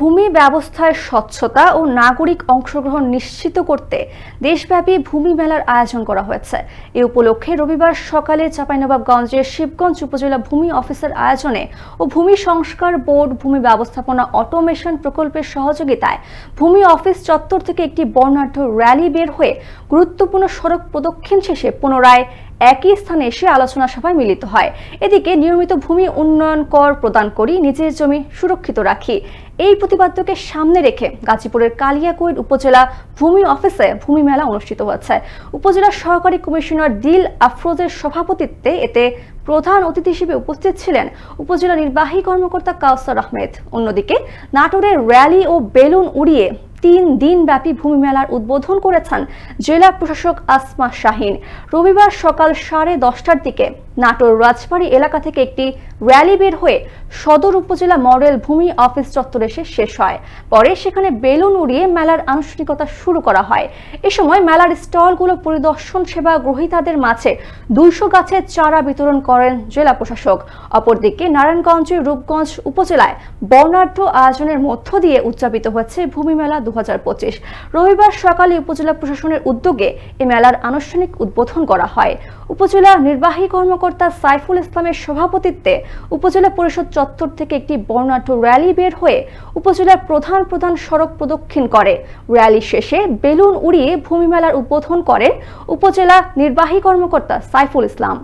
ভূমি ব্যবস্থায় স্বচ্ছতা ও নাগরিক অংশগ্রহণ নিশ্চিত করতে দেশব্যাপী ভূমি মেলার আয়োজন করা হয়েছে। এ উপলক্ষে রবিবার সকালে চাঁপাইনবাবগঞ্জের শিবগঞ্জ উপজেলা ভূমি অফিসের আয়োজনে ও ভূমি সংস্কার বোর্ড ভূমি ব্যবস্থাপনা অটোমেশন প্রকল্পের সহযোগিতায় ভূমি অফিস চত্বর থেকে একটি বর্ণাঢ্য র্যালি বের হয়ে গুরুত্বপূর্ণ সড়ক প্রদক্ষিণ শেষে পুনরায় একই স্থানে এসে আলোচনা সভায় মিলিত হয়। এদিকে নিয়মিত ভূমি উন্নয়ন কর প্রদান করি, নিজের জমি সুরক্ষিত রাখি। এই প্রতিপাদ্যকে সামনে রেখে গাজীপুরের কালিয়াকৈর উপজেলা ভূমি অফিসে ভূমি মেলা অনুষ্ঠিত হচ্ছে। উপজেলা সহকারী কমিশনার দিল আফরোজের সভাপতিত্বে এতে প্রধান অতিথি হিসেবে উপস্থিত ছিলেন উপজেলা নির্বাহী কর্মকর্তা কাউসার আহমেদ। অন্যদিকে নাটোরের র্যালি ও বেলুন উড়িয়ে তিন দিনব্যাপী ভূমি মেলার উদ্বোধন করেছেন জেলা প্রশাসক আসমা শাহিন। রবিবার সকাল সাড়ে দশটার দিকে নাটোর রাজবাড়ী এলাকা থেকে একটি র্যালি বের হয়ে সদর উপজেলা মডেল ভূমি অফিস চত্বরে এসে শেষ হয়। পরে সেখানে বেলুন উড়িয়ে মেলার আনুষ্ঠানিকতা শুরু করা হয়। এ সময় মেলার স্টলগুলো পরিদর্শন সেবা গ্রহীতাদের মাঝে দুইশো গাছের চারা বিতরণ করেন জেলা প্রশাসক। অপরদিকে নারায়ণগঞ্জের রূপগঞ্জ উপজেলায় বর্ণাঢ্য আয়োজনের মধ্য দিয়ে উদযাপিত হয়েছে ভূমি মেলা দু হাজার পঁচিশ। রবিবার সকালে উপজেলা প্রশাসনের উদ্যোগে এ মেলার আনুষ্ঠানিক উদ্বোধন করা হয়। উপজেলা নির্বাহী কর্মকর্তা সাইফুল ইসলামের সভাপতিত্বে উপজেলা পরিষদ চত্বর থেকে একটি বর্ণাঢ্য র্যালি বের হয়ে উপজেলার প্রধান প্রধান সড়ক প্রদক্ষিণ করে। র্যালি শেষে বেলুন উড়িয়ে ভূমি মেলার উদ্বোধন করেন উপজেলা নির্বাহী কর্মকর্তা সাইফুল ইসলাম।